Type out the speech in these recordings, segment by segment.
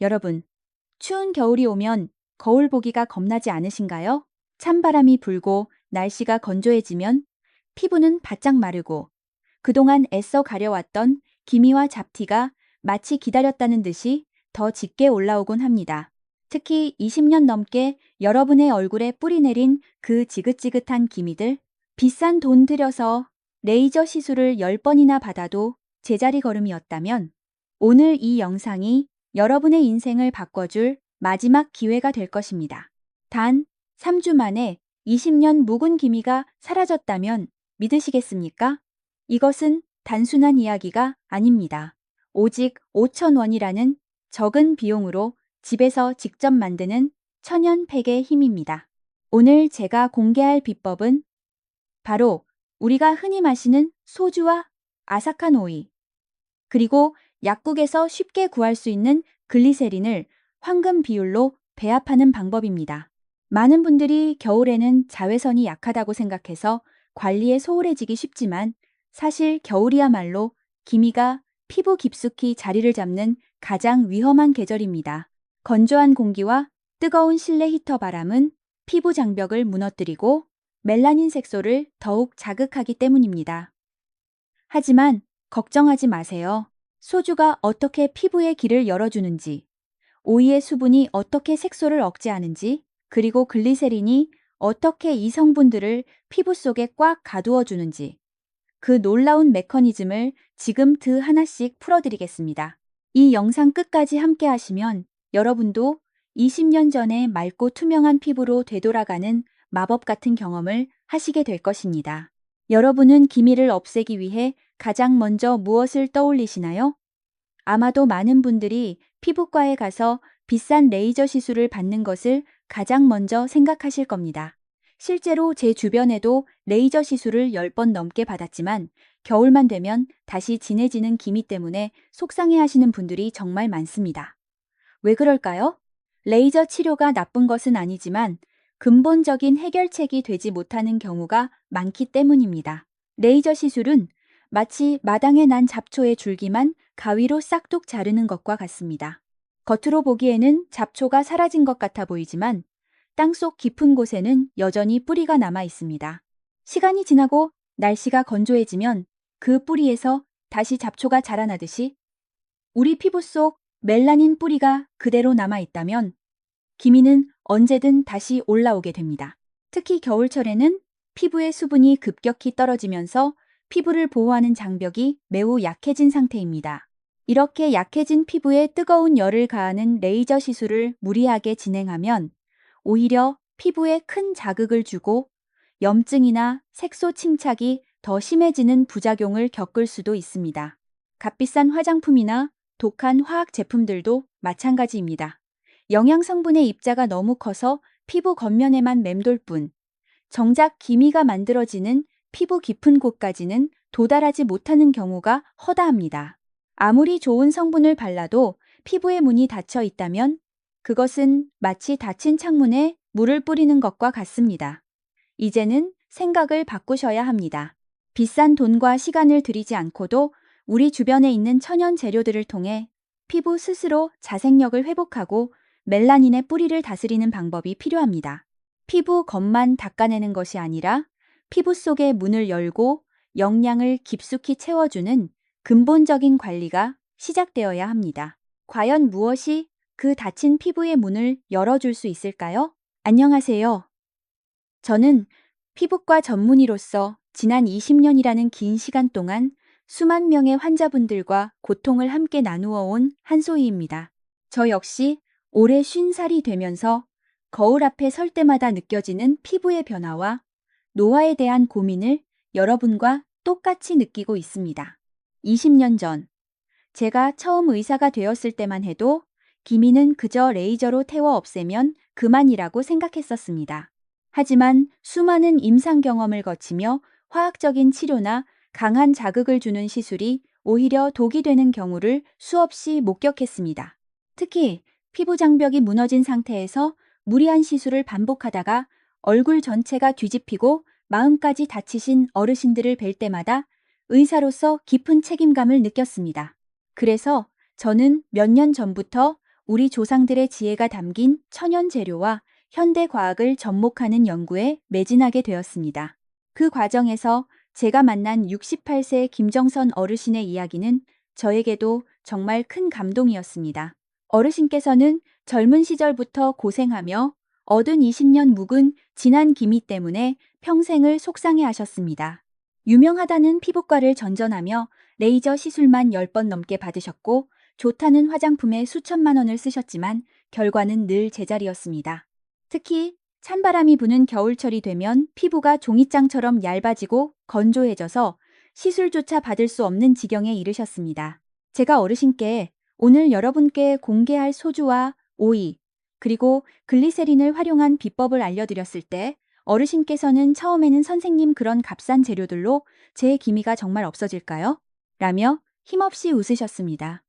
여러분, 추운 겨울이 오면 거울 보기가 겁나지 않으신가요? 찬바람이 불고 날씨가 건조해지면 피부는 바짝 마르고 그동안 애써 가려왔던 기미와 잡티가 마치 기다렸다는 듯이 더 짙게 올라오곤 합니다. 특히 20년 넘게 여러분의 얼굴에 뿌리 내린 그 지긋지긋한 기미들, 비싼 돈 들여서 레이저 시술을 10번이나 받아도 제자리 걸음이었다면 오늘 이 영상이 여러분의 인생을 바꿔줄 마지막 기회가 될 것입니다. 단 3주 만에 20년 묵은 기미가 사라졌다면 믿으시겠습니까? 이것은 단순한 이야기가 아닙니다. 오직 5,000원이라는 적은 비용으로 집에서 직접 만드는 천연 팩의 힘입니다. 오늘 제가 공개할 비법은 바로 우리가 흔히 마시는 소주와 아삭한 오이, 그리고 약국에서 쉽게 구할 수 있는 글리세린을 황금 비율로 배합하는 방법입니다. 많은 분들이 겨울에는 자외선이 약하다고 생각해서 관리에 소홀해지기 쉽지만 사실 겨울이야말로 기미가 피부 깊숙이 자리를 잡는 가장 위험한 계절입니다. 건조한 공기와 뜨거운 실내 히터 바람은 피부 장벽을 무너뜨리고 멜라닌 색소를 더욱 자극하기 때문입니다. 하지만 걱정하지 마세요. 소주가 어떻게 피부의 길을 열어주는지, 오이의 수분이 어떻게 색소를 억제하는지, 그리고 글리세린이 어떻게 이 성분들을 피부 속에 꽉 가두어 주는지, 그 놀라운 메커니즘을 지금 드 하나씩 풀어드리겠습니다. 이 영상 끝까지 함께 하시면 여러분도 20년 전에 맑고 투명한 피부로 되돌아가는 마법 같은 경험을 하시게 될 것입니다. 여러분은 기미를 없애기 위해 가장 먼저 무엇을 떠올리시나요? 아마도 많은 분들이 피부과에 가서 비싼 레이저 시술을 받는 것을 가장 먼저 생각하실 겁니다. 실제로 제 주변에도 레이저 시술을 10번 넘게 받았지만 겨울만 되면 다시 진해지는 기미 때문에 속상해 하시는 분들이 정말 많습니다. 왜 그럴까요? 레이저 치료가 나쁜 것은 아니지만 근본적인 해결책이 되지 못하는 경우가 많기 때문입니다. 레이저 시술은 마치 마당에 난 잡초의 줄기만 가위로 싹둑 자르는 것과 같습니다. 겉으로 보기에는 잡초가 사라진 것 같아 보이지만 땅속 깊은 곳에는 여전히 뿌리가 남아 있습니다. 시간이 지나고 날씨가 건조해지면 그 뿌리에서 다시 잡초가 자라나듯이 우리 피부 속 멜라닌 뿌리가 그대로 남아 있다면 기미는 언제든 다시 올라오게 됩니다. 특히 겨울철에는 피부의 수분이 급격히 떨어지면서 피부를 보호하는 장벽이 매우 약해진 상태입니다. 이렇게 약해진 피부에 뜨거운 열을 가하는 레이저 시술을 무리하게 진행하면 오히려 피부에 큰 자극을 주고 염증이나 색소 침착이 더 심해지는 부작용을 겪을 수도 있습니다. 값비싼 화장품이나 독한 화학 제품들도 마찬가지입니다. 영양 성분의 입자가 너무 커서 피부 겉면에만 맴돌 뿐 정작 기미가 만들어지는 피부 깊은 곳까지는 도달하지 못하는 경우가 허다합니다. 아무리 좋은 성분을 발라도 피부에 문이 닫혀 있다면 그것은 마치 닫힌 창문에 물을 뿌리는 것과 같습니다. 이제는 생각을 바꾸셔야 합니다. 비싼 돈과 시간을 들이지 않고도 우리 주변에 있는 천연 재료들을 통해 피부 스스로 자생력을 회복하고 멜라닌의 뿌리를 다스리는 방법이 필요합니다. 피부 겉만 닦아내는 것이 아니라 피부 속의 문을 열고 영양을 깊숙이 채워주는 근본적인 관리가 시작되어야 합니다. 과연 무엇이 그 닫힌 피부의 문을 열어줄 수 있을까요? 안녕하세요. 저는 피부과 전문의로서 지난 20년이라는 긴 시간 동안 수만 명의 환자분들과 고통을 함께 나누어 온 한소희입니다. 저 역시 올해 50살이 되면서 거울 앞에 설 때마다 느껴지는 피부의 변화와 노화에 대한 고민을 여러분과 똑같이 느끼고 있습니다. 20년 전, 제가 처음 의사가 되었을 때만 해도 기미는 그저 레이저로 태워 없애면 그만이라고 생각했었습니다. 하지만 수많은 임상 경험을 거치며 화학적인 치료나 강한 자극을 주는 시술이 오히려 독이 되는 경우를 수없이 목격했습니다. 특히 피부 장벽이 무너진 상태에서 무리한 시술을 반복하다가 얼굴 전체가 뒤집히고 마음까지 다치신 어르신들을 뵐 때마다 의사로서 깊은 책임감을 느꼈습니다. 그래서 저는 몇 년 전부터 우리 조상들의 지혜가 담긴 천연 재료와 현대 과학을 접목하는 연구에 매진하게 되었습니다. 그 과정에서 제가 만난 68세 김정선 어르신의 이야기는 저에게도 정말 큰 감동이었습니다. 어르신께서는 젊은 시절부터 고생하며 얻은 20년 묵은 진한 기미 때문에 평생을 속상해 하셨습니다. 유명하다는 피부과를 전전하며 레이저 시술만 10번 넘게 받으셨고 좋다는 화장품에 수천만 원을 쓰셨지만 결과는 늘 제자리였습니다. 특히 찬바람이 부는 겨울철이 되면 피부가 종이장처럼 얇아지고 건조해져서 시술조차 받을 수 없는 지경에 이르셨습니다. 제가 어르신께 오늘 여러분께 공개할 소주와 오이, 그리고 글리세린을 활용한 비법을 알려드렸을 때 어르신께서는 처음에는 선생님 그런 값싼 재료들로 제 기미가 정말 없어질까요? 라며 힘없이 웃으셨습니다.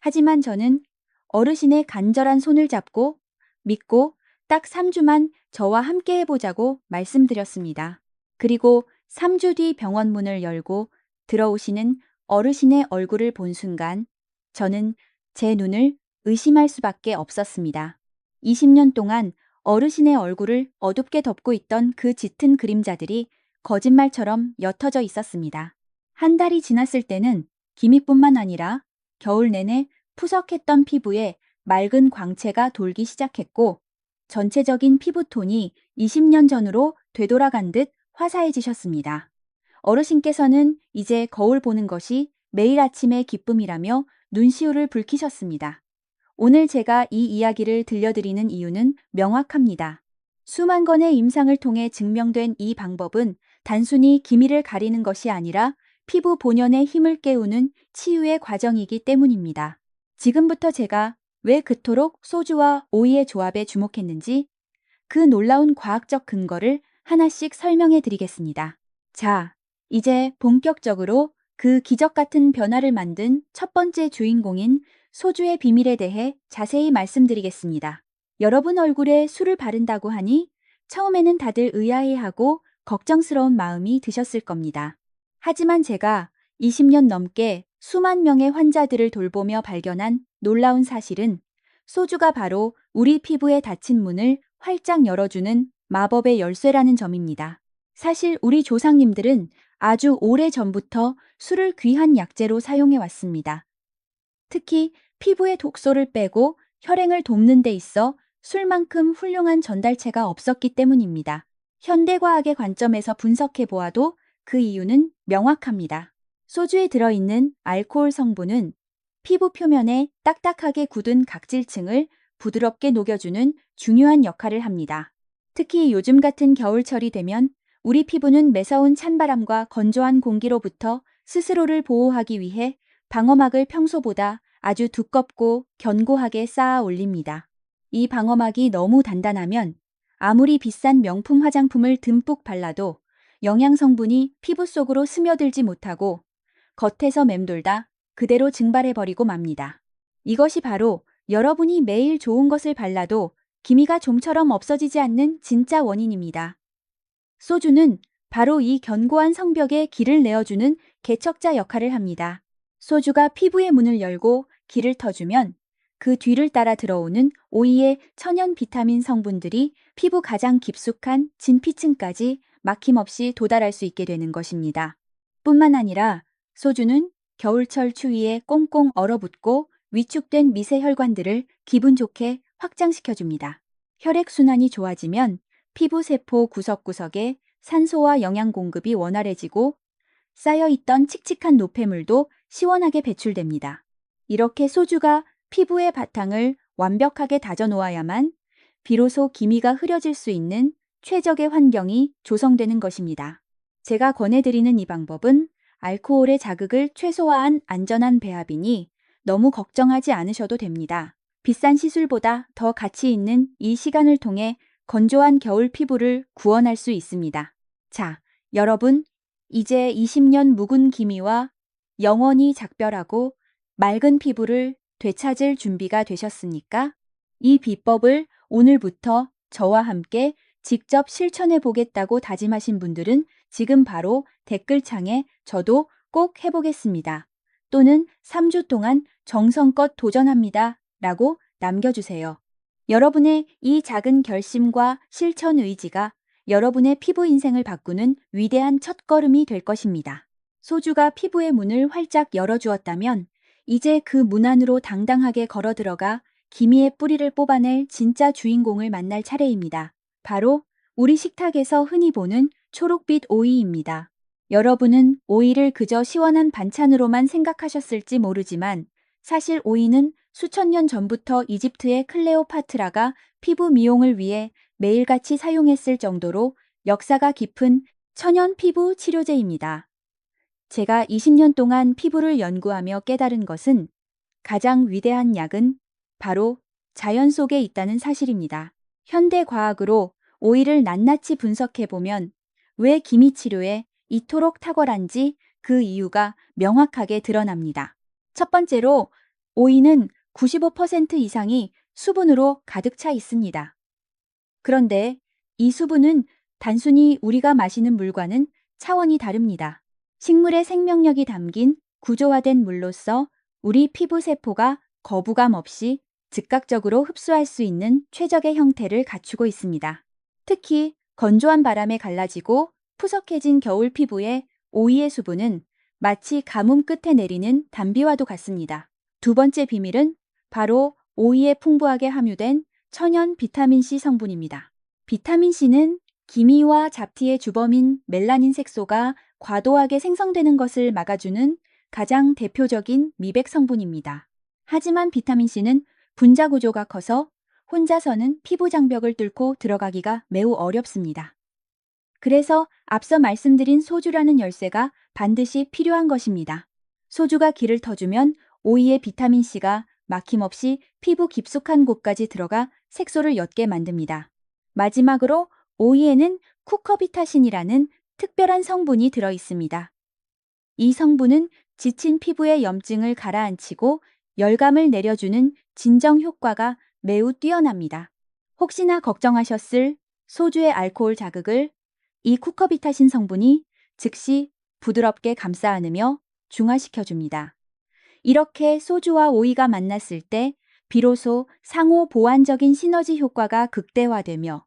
하지만 저는 어르신의 간절한 손을 잡고 믿고 딱 3주만 저와 함께 해보자고 말씀드렸습니다. 그리고 3주 뒤 병원 문을 열고 들어오시는 어르신의 얼굴을 본 순간 저는 제 눈을 의심할 수밖에 없었습니다. 20년 동안 어르신의 얼굴을 어둡게 덮고 있던 그 짙은 그림자들이 거짓말처럼 옅어져 있었습니다. 한 달이 지났을 때는 기미뿐만 아니라 겨울 내내 푸석했던 피부에 맑은 광채가 돌기 시작했고 전체적인 피부톤이 20년 전으로 되돌아간 듯 화사해지셨습니다. 어르신께서는 이제 거울 보는 것이 매일 아침의 기쁨이라며 눈시울을 붉히셨습니다. 오늘 제가 이 이야기를 들려드리는 이유는 명확합니다. 수만 건의 임상을 통해 증명된 이 방법은 단순히 기미를 가리는 것이 아니라 피부 본연의 힘을 깨우는 치유의 과정이기 때문입니다. 지금부터 제가 왜 그토록 소주와 오이의 조합에 주목했는지 그 놀라운 과학적 근거를 하나씩 설명해 드리겠습니다. 자, 이제 본격적으로 그 기적 같은 변화를 만든 첫 번째 주인공인 소주의 비밀에 대해 자세히 말씀드리겠습니다. 여러분 얼굴에 술을 바른다고 하니 처음에는 다들 의아해하고 걱정스러운 마음이 드셨을 겁니다. 하지만 제가 20년 넘게 수만 명의 환자들을 돌보며 발견한 놀라운 사실은 소주가 바로 우리 피부에 닫힌 문을 활짝 열어주는 마법의 열쇠라는 점입니다. 사실 우리 조상님들은 아주 오래 전부터 술을 귀한 약재로 사용해 왔습니다. 특히 피부의 독소를 빼고 혈행을 돕는 데 있어 술만큼 훌륭한 전달체가 없었기 때문입니다. 현대과학의 관점에서 분석해 보아도 그 이유는 명확합니다. 소주에 들어있는 알코올 성분은 피부 표면에 딱딱하게 굳은 각질층을 부드럽게 녹여주는 중요한 역할을 합니다. 특히 요즘 같은 겨울철이 되면 우리 피부는 매서운 찬바람과 건조한 공기로부터 스스로를 보호하기 위해 방어막을 평소보다 아주 두껍고 견고하게 쌓아 올립니다. 이 방어막이 너무 단단하면 아무리 비싼 명품 화장품을 듬뿍 발라도 영양 성분이 피부 속으로 스며들지 못하고 겉에서 맴돌다 그대로 증발해버리고 맙니다. 이것이 바로 여러분이 매일 좋은 것을 발라도 기미가 좀처럼 없어지지 않는 진짜 원인입니다. 소주는 바로 이 견고한 성벽에 길을 내어주는 개척자 역할을 합니다. 소주가 피부의 문을 열고 길을 터주면 그 뒤를 따라 들어오는 오이의 천연 비타민 성분들이 피부 가장 깊숙한 진피층까지 막힘없이 도달할 수 있게 되는 것입니다. 뿐만 아니라 소주는 겨울철 추위에 꽁꽁 얼어붙고 위축된 미세 혈관들을 기분 좋게 확장시켜줍니다. 혈액순환이 좋아지면 피부 세포 구석구석에 산소와 영양 공급이 원활해지고 쌓여있던 칙칙한 노폐물도 시원하게 배출됩니다. 이렇게 소주가 피부의 바탕을 완벽하게 다져놓아야만 비로소 기미가 흐려질 수 있는 최적의 환경이 조성되는 것입니다. 제가 권해드리는 이 방법은 알코올의 자극을 최소화한 안전한 배합이니 너무 걱정하지 않으셔도 됩니다. 비싼 시술보다 더 가치 있는 이 시간을 통해 건조한 겨울 피부를 구원할 수 있습니다. 자, 여러분, 이제 20년 묵은 기미와 영원히 작별하고 맑은 피부를 되찾을 준비가 되셨습니까? 이 비법을 오늘부터 저와 함께 직접 실천해 보겠다고 다짐하신 분들은 지금 바로 댓글창에 저도 꼭 해보겠습니다. 또는 3주 동안 정성껏 도전합니다. 라고 남겨주세요. 여러분의 이 작은 결심과 실천 의지가 여러분의 피부 인생을 바꾸는 위대한 첫걸음이 될 것입니다. 소주가 피부의 문을 활짝 열어주었다면 이제 그 문 안으로 당당하게 걸어 들어가 기미의 뿌리를 뽑아낼 진짜 주인공을 만날 차례입니다. 바로 우리 식탁에서 흔히 보는 초록빛 오이입니다. 여러분은 오이를 그저 시원한 반찬으로만 생각하셨을지 모르지만 사실 오이는 수천 년 전부터 이집트의 클레오파트라가 피부 미용을 위해 매일같이 사용했을 정도로 역사가 깊은 천연 피부 치료제입니다. 제가 20년 동안 피부를 연구하며 깨달은 것은 가장 위대한 약은 바로 자연 속에 있다는 사실입니다. 현대 과학으로 오이를 낱낱이 분석해보면 왜 기미 치료에 이토록 탁월한지 그 이유가 명확하게 드러납니다. 첫 번째로 오이는 95% 이상이 수분으로 가득 차 있습니다. 그런데 이 수분은 단순히 우리가 마시는 물과는 차원이 다릅니다. 식물의 생명력이 담긴 구조화된 물로서 우리 피부 세포가 거부감 없이 즉각적으로 흡수할 수 있는 최적의 형태를 갖추고 있습니다. 특히 건조한 바람에 갈라지고 푸석해진 겨울 피부에 오이의 수분은 마치 가뭄 끝에 내리는 단비와도 같습니다. 두 번째 비밀은 바로 오이에 풍부하게 함유된 천연 비타민C 성분입니다. 비타민C는 기미와 잡티의 주범인 멜라닌 색소가 과도하게 생성되는 것을 막아주는 가장 대표적인 미백 성분입니다. 하지만 비타민C는 분자 구조가 커서 혼자서는 피부 장벽을 뚫고 들어가기가 매우 어렵습니다. 그래서 앞서 말씀드린 소주라는 열쇠가 반드시 필요한 것입니다. 소주가 길을 터주면 오이의 비타민C가 막힘없이 피부 깊숙한 곳까지 들어가 색소를 옅게 만듭니다. 마지막으로 오이에는 쿠커비타신이라는 특별한 성분이 들어 있습니다. 이 성분은 지친 피부의 염증을 가라앉히고 열감을 내려주는 진정 효과가 매우 뛰어납니다. 혹시나 걱정하셨을 소주의 알코올 자극을 이 쿠커비타신 성분이 즉시 부드럽게 감싸 안으며 중화시켜줍니다. 이렇게 소주와 오이가 만났을 때 비로소 상호 보완적인 시너지 효과가 극대화되며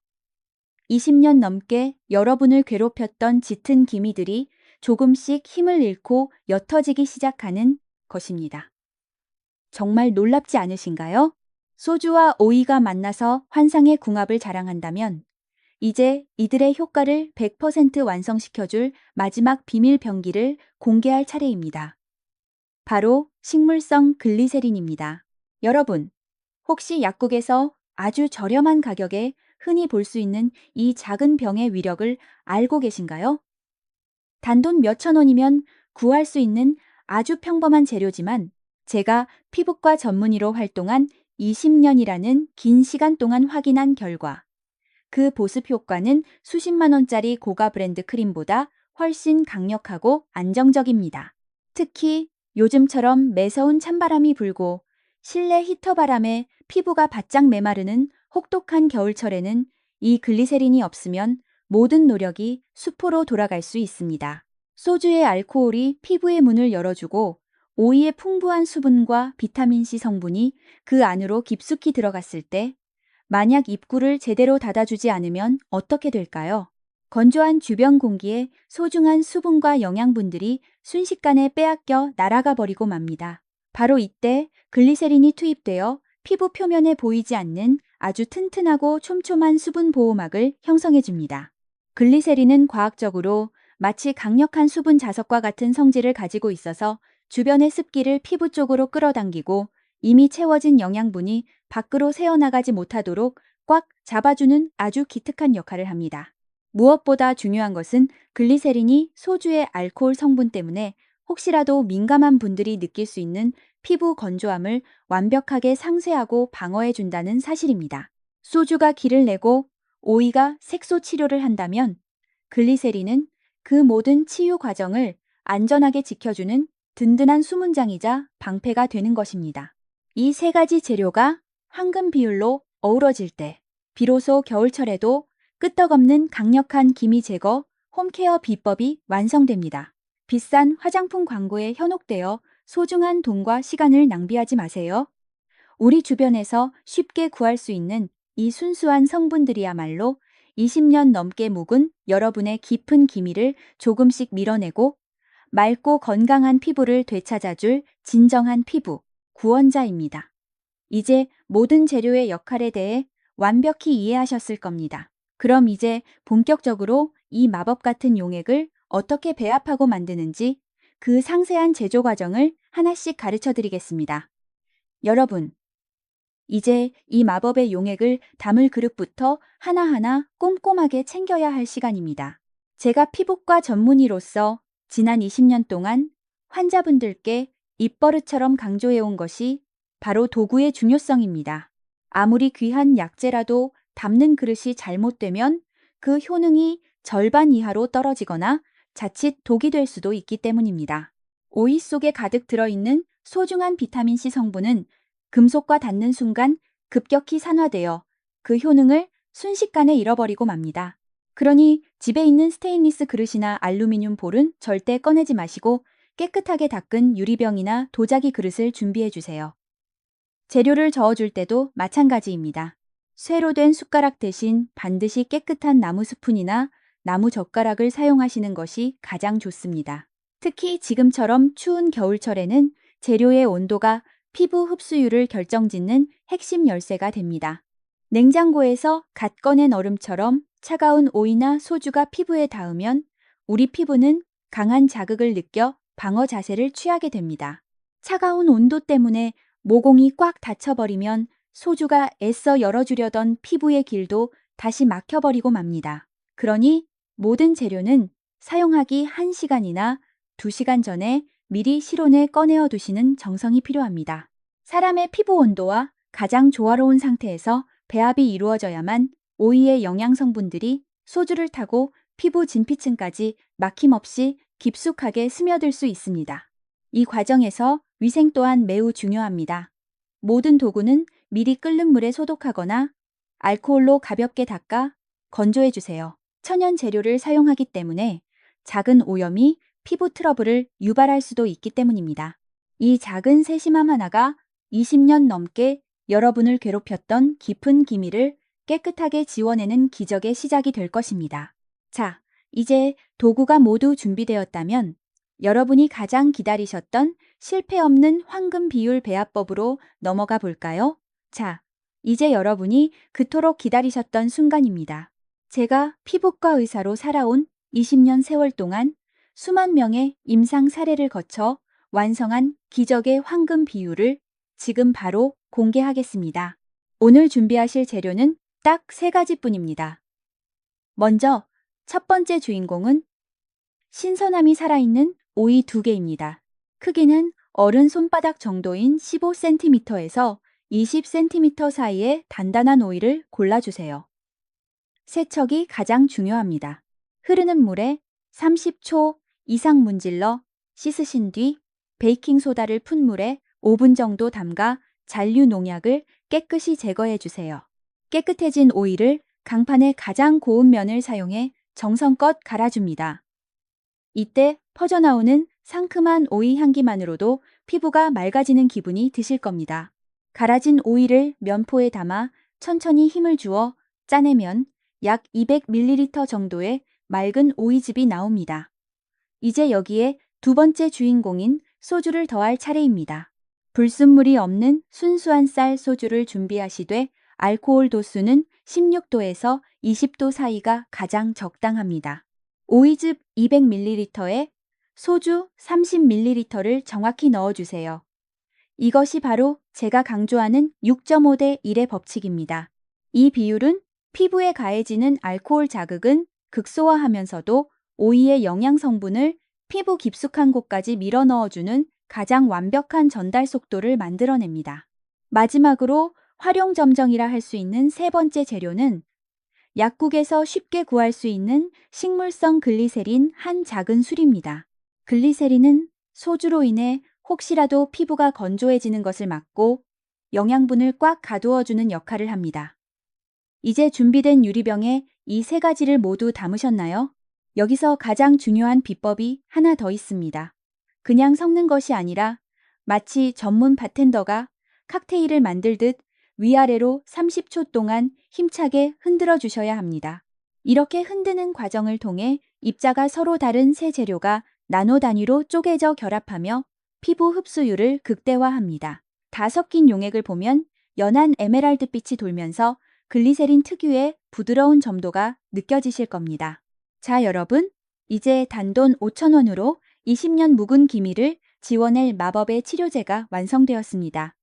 20년 넘게 여러분을 괴롭혔던 짙은 기미들이 조금씩 힘을 잃고 옅어지기 시작하는 것입니다. 정말 놀랍지 않으신가요? 소주와 오이가 만나서 환상의 궁합을 자랑한다면 이제 이들의 효과를 100% 완성시켜줄 마지막 비밀 병기를 공개할 차례입니다. 바로 식물성 글리세린입니다. 여러분, 혹시 약국에서 아주 저렴한 가격에 흔히 볼 수 있는 이 작은 병의 위력을 알고 계신가요? 단돈 몇천 원이면 구할 수 있는 아주 평범한 재료지만 제가 피부과 전문의로 활동한 20년이라는 긴 시간 동안 확인한 결과 그 보습 효과는 수십만 원짜리 고가 브랜드 크림보다 훨씬 강력하고 안정적입니다. 특히 요즘처럼 매서운 찬바람이 불고 실내 히터 바람에 피부가 바짝 메마르는 혹독한 겨울철에는 이 글리세린이 없으면 모든 노력이 수포로 돌아갈 수 있습니다. 소주의 알코올이 피부의 문을 열어주고 오이의 풍부한 수분과 비타민C 성분이 그 안으로 깊숙이 들어갔을 때 만약 입구를 제대로 닫아주지 않으면 어떻게 될까요? 건조한 주변 공기에 소중한 수분과 영양분들이 순식간에 빼앗겨 날아가 버리고 맙니다. 바로 이때 글리세린이 투입되어 피부 표면에 보이지 않는 아주 튼튼하고 촘촘한 수분 보호막을 형성해 줍니다. 글리세린은 과학적으로 마치 강력한 수분 자석과 같은 성질을 가지고 있어서 주변의 습기를 피부 쪽으로 끌어당기고 이미 채워진 영양분이 밖으로 새어나가지 못하도록 꽉 잡아주는 아주 기특한 역할을 합니다. 무엇보다 중요한 것은 글리세린이 소주의 알코올 성분 때문에 혹시라도 민감한 분들이 느낄 수 있는 피부 건조함을 완벽하게 상쇄하고 방어해 준다는 사실입니다. 소주가 기를 내고 오이가 색소 치료를 한다면 글리세린은 그 모든 치유 과정을 안전하게 지켜주는 든든한 수문장이자 방패가 되는 것입니다. 이 세 가지 재료가 황금 비율로 어우러질 때 비로소 겨울철에도 끄떡없는 강력한 기미 제거 홈케어 비법이 완성됩니다. 비싼 화장품 광고에 현혹되어 소중한 돈과 시간을 낭비하지 마세요. 우리 주변에서 쉽게 구할 수 있는 이 순수한 성분들이야말로 20년 넘게 묵은 여러분의 깊은 기미를 조금씩 밀어내고 맑고 건강한 피부를 되찾아줄 진정한 피부 구원자입니다. 이제 모든 재료의 역할에 대해 완벽히 이해하셨을 겁니다. 그럼 이제 본격적으로 이 마법 같은 용액을 어떻게 배합하고 만드는지 그 상세한 제조 과정을 하나씩 가르쳐 드리겠습니다. 여러분, 이제 이 마법의 용액을 담을 그릇부터 하나하나 꼼꼼하게 챙겨야 할 시간입니다. 제가 피부과 전문의로서 지난 20년 동안 환자분들께 입버릇처럼 강조해온 것이 바로 도구의 중요성입니다. 아무리 귀한 약재라도 담는 그릇이 잘못되면 그 효능이 절반 이하로 떨어지거나 자칫 독이 될 수도 있기 때문입니다. 오이 속에 가득 들어있는 소중한 비타민C 성분은 금속과 닿는 순간 급격히 산화되어 그 효능을 순식간에 잃어버리고 맙니다. 그러니 집에 있는 스테인리스 그릇이나 알루미늄 볼은 절대 꺼내지 마시고 깨끗하게 닦은 유리병이나 도자기 그릇을 준비해 주세요. 재료를 저어줄 때도 마찬가지입니다. 쇠로 된 숟가락 대신 반드시 깨끗한 나무 스푼이나 나무 젓가락을 사용하시는 것이 가장 좋습니다. 특히 지금처럼 추운 겨울철에는 재료의 온도가 피부 흡수율을 결정짓는 핵심 열쇠가 됩니다. 냉장고에서 갓 꺼낸 얼음처럼 차가운 오이나 소주가 피부에 닿으면 우리 피부는 강한 자극을 느껴 방어 자세를 취하게 됩니다. 차가운 온도 때문에 모공이 꽉 닫혀버리면 소주가 애써 열어주려던 피부의 길도 다시 막혀버리고 맙니다. 그러니 모든 재료는 사용하기 1시간이나 2시간 전에 미리 실온에 꺼내어 두시는 정성이 필요합니다. 사람의 피부 온도와 가장 조화로운 상태에서 배합이 이루어져야만 오이의 영양 성분들이 소주를 타고 피부 진피층까지 막힘없이 깊숙하게 스며들 수 있습니다. 이 과정에서 위생 또한 매우 중요합니다. 모든 도구는 미리 끓는 물에 소독하거나 알코올로 가볍게 닦아 건조해 주세요. 천연 재료를 사용하기 때문에 작은 오염이 피부 트러블을 유발할 수도 있기 때문입니다. 이 작은 세심함 하나가 20년 넘게 여러분을 괴롭혔던 깊은 기미를 깨끗하게 지워내는 기적의 시작이 될 것입니다. 자, 이제 도구가 모두 준비되었다면 여러분이 가장 기다리셨던 실패 없는 황금 비율 배합법으로 넘어가 볼까요? 자, 이제 여러분이 그토록 기다리셨던 순간입니다. 제가 피부과 의사로 살아온 20년 세월 동안 수만 명의 임상 사례를 거쳐 완성한 기적의 황금 비율을 지금 바로 공개하겠습니다. 오늘 준비하실 재료는 딱 세 가지뿐입니다. 먼저 첫 번째 주인공은 신선함이 살아있는 오이 두 개입니다. 크기는 어른 손바닥 정도인 15cm에서 20cm 사이의 단단한 오이를 골라주세요. 세척이 가장 중요합니다. 흐르는 물에 30초 이상 문질러 씻으신 뒤 베이킹소다를 푼 물에 5분 정도 담가 잔류 농약을 깨끗이 제거해 주세요. 깨끗해진 오이를 강판의 가장 고운 면을 사용해 정성껏 갈아줍니다. 이때 퍼져나오는 상큼한 오이 향기만으로도 피부가 맑아지는 기분이 드실 겁니다. 갈아진 오이를 면포에 담아 천천히 힘을 주어 짜내면 약 200ml 정도의 맑은 오이즙이 나옵니다. 이제 여기에 두 번째 주인공인 소주를 더할 차례입니다. 불순물이 없는 순수한 쌀 소주를 준비하시되 알코올 도수는 16도에서 20도 사이가 가장 적당합니다. 오이즙 200ml에 소주 30ml를 정확히 넣어주세요. 이것이 바로 제가 강조하는 6.5대 1의 법칙입니다. 이 비율은 피부에 가해지는 알코올 자극은 극소화하면서도 오이의 영양 성분을 피부 깊숙한 곳까지 밀어 넣어주는 가장 완벽한 전달 속도를 만들어냅니다. 마지막으로 활용점정이라 할 수 있는 세 번째 재료는 약국에서 쉽게 구할 수 있는 식물성 글리세린 한 작은 술입니다. 글리세린은 소주로 인해 혹시라도 피부가 건조해지는 것을 막고 영양분을 꽉 가두어주는 역할을 합니다. 이제 준비된 유리병에 이 세 가지를 모두 담으셨나요? 여기서 가장 중요한 비법이 하나 더 있습니다. 그냥 섞는 것이 아니라 마치 전문 바텐더가 칵테일을 만들듯 위아래로 30초 동안 힘차게 흔들어 주셔야 합니다. 이렇게 흔드는 과정을 통해 입자가 서로 다른 세 재료가 나노 단위로 쪼개져 결합하며 피부 흡수율을 극대화합니다. 다 섞인 용액을 보면 연한 에메랄드 빛이 돌면서 글리세린 특유의 부드러운 점도가 느껴지실 겁니다. 자, 여러분. 이제 단돈 5,000원으로 20년 묵은 기미를 지워낼 마법의 치료제가 완성되었습니다.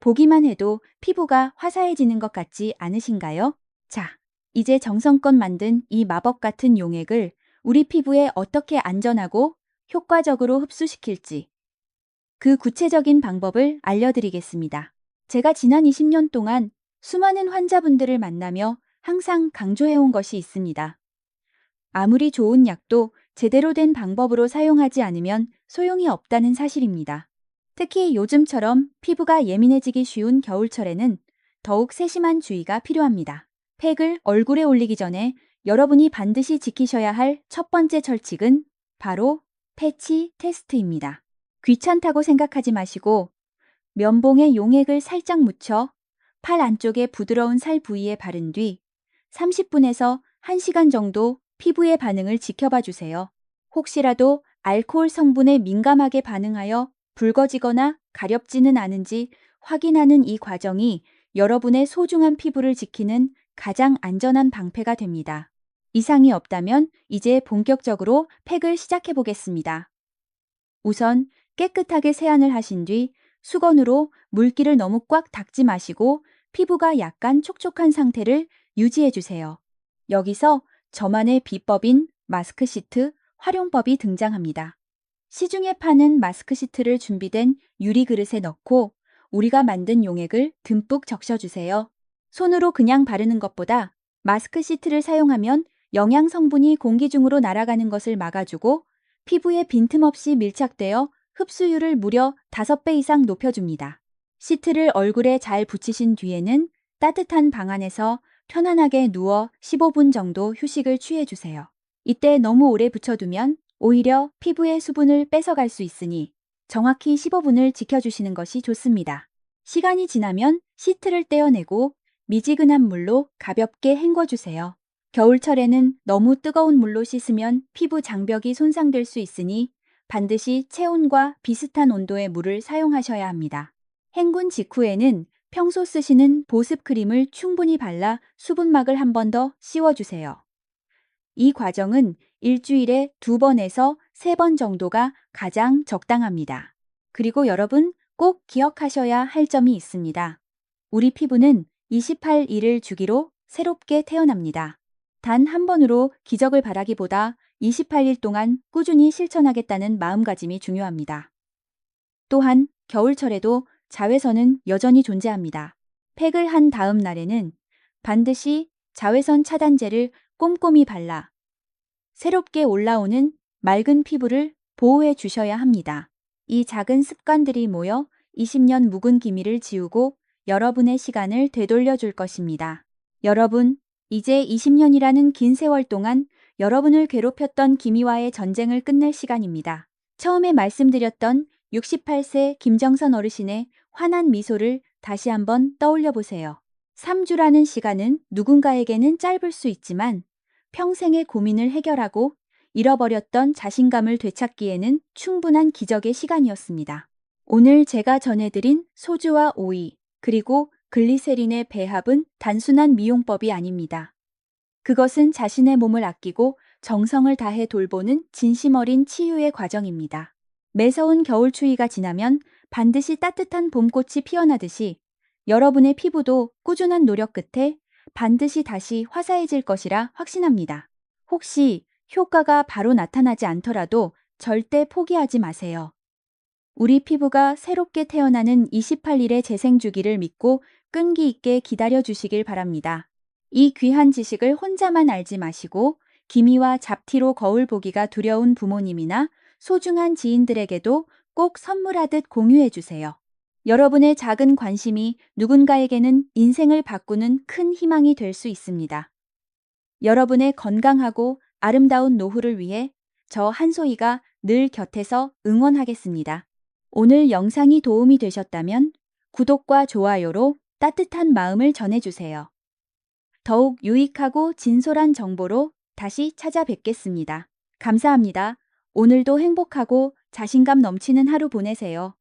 보기만 해도 피부가 화사해지는 것 같지 않으신가요? 자, 이제 정성껏 만든 이 마법 같은 용액을 우리 피부에 어떻게 안전하고 효과적으로 흡수시킬지 그 구체적인 방법을 알려드리겠습니다. 제가 지난 20년 동안 수많은 환자분들을 만나며 항상 강조해온 것이 있습니다. 아무리 좋은 약도 제대로 된 방법으로 사용하지 않으면 소용이 없다는 사실입니다. 특히 요즘처럼 피부가 예민해지기 쉬운 겨울철에는 더욱 세심한 주의가 필요합니다. 팩을 얼굴에 올리기 전에 여러분이 반드시 지키셔야 할 첫 번째 철칙은 바로 패치 테스트입니다. 귀찮다고 생각하지 마시고 면봉에 용액을 살짝 묻혀 팔 안쪽의 부드러운 살 부위에 바른 뒤 30분에서 1시간 정도 피부의 반응을 지켜봐 주세요. 혹시라도 알코올 성분에 민감하게 반응하여 붉어지거나 가렵지는 않은지 확인하는 이 과정이 여러분의 소중한 피부를 지키는 가장 안전한 방패가 됩니다. 이상이 없다면 이제 본격적으로 팩을 시작해 보겠습니다. 우선 깨끗하게 세안을 하신 뒤 수건으로 물기를 너무 꽉 닦지 마시고 피부가 약간 촉촉한 상태를 유지해 주세요. 여기서 저만의 비법인 마스크 시트 활용법이 등장합니다. 시중에 파는 마스크 시트를 준비된 유리 그릇에 넣고 우리가 만든 용액을 듬뿍 적셔주세요. 손으로 그냥 바르는 것보다 마스크 시트를 사용하면 영양 성분이 공기 중으로 날아가는 것을 막아주고 피부에 빈틈없이 밀착되어 흡수율을 무려 5배 이상 높여줍니다. 시트를 얼굴에 잘 붙이신 뒤에는 따뜻한 방 안에서 편안하게 누워 15분 정도 휴식을 취해주세요. 이때 너무 오래 붙여두면 오히려 피부의 수분을 뺏어갈 수 있으니 정확히 15분을 지켜주시는 것이 좋습니다. 시간이 지나면 시트를 떼어내고 미지근한 물로 가볍게 헹궈주세요. 겨울철에는 너무 뜨거운 물로 씻으면 피부 장벽이 손상될 수 있으니 반드시 체온과 비슷한 온도의 물을 사용하셔야 합니다. 헹군 직후에는 평소 쓰시는 보습 크림을 충분히 발라 수분막을 한 번 더 씌워주세요. 이 과정은 일주일에 두 번에서 세 번 정도가 가장 적당합니다. 그리고 여러분 꼭 기억하셔야 할 점이 있습니다. 우리 피부는 28일을 주기로 새롭게 태어납니다. 단 한 번으로 기적을 바라기보다 28일 동안 꾸준히 실천하겠다는 마음가짐이 중요합니다. 또한 겨울철에도 자외선은 여전히 존재합니다. 팩을 한 다음 날에는 반드시 자외선 차단제를 꼼꼼히 발라 새롭게 올라오는 맑은 피부를 보호해 주셔야 합니다. 이 작은 습관들이 모여 20년 묵은 기미를 지우고 여러분의 시간을 되돌려 줄 것입니다. 여러분, 이제 20년이라는 긴 세월 동안 여러분을 괴롭혔던 기미와의 전쟁을 끝낼 시간입니다. 처음에 말씀드렸던 68세 김정선 어르신의 환한 미소를 다시 한번 떠올려 보세요. 3주라는 시간은 누군가에게는 짧을 수 있지만 평생의 고민을 해결하고 잃어버렸던 자신감을 되찾기에는 충분한 기적의 시간이었습니다. 오늘 제가 전해드린 소주와 오이, 그리고 글리세린의 배합은 단순한 미용법이 아닙니다. 그것은 자신의 몸을 아끼고 정성을 다해 돌보는 진심 어린 치유의 과정입니다. 매서운 겨울 추위가 지나면 반드시 따뜻한 봄꽃이 피어나듯이 여러분의 피부도 꾸준한 노력 끝에 반드시 다시 화사해질 것이라 확신합니다. 혹시 효과가 바로 나타나지 않더라도 절대 포기하지 마세요. 우리 피부가 새롭게 태어나는 28일의 재생 주기를 믿고 끈기 있게 기다려 주시길 바랍니다. 이 귀한 지식을 혼자만 알지 마시고 기미와 잡티로 거울 보기가 두려운 부모님이나 소중한 지인들에게도 꼭 선물하듯 공유해주세요. 여러분의 작은 관심이 누군가에게는 인생을 바꾸는 큰 희망이 될 수 있습니다. 여러분의 건강하고 아름다운 노후를 위해 저 한소희가 늘 곁에서 응원하겠습니다. 오늘 영상이 도움이 되셨다면 구독과 좋아요로 따뜻한 마음을 전해주세요. 더욱 유익하고 진솔한 정보로 다시 찾아뵙겠습니다. 감사합니다. 오늘도 행복하고 자신감 넘치는 하루 보내세요.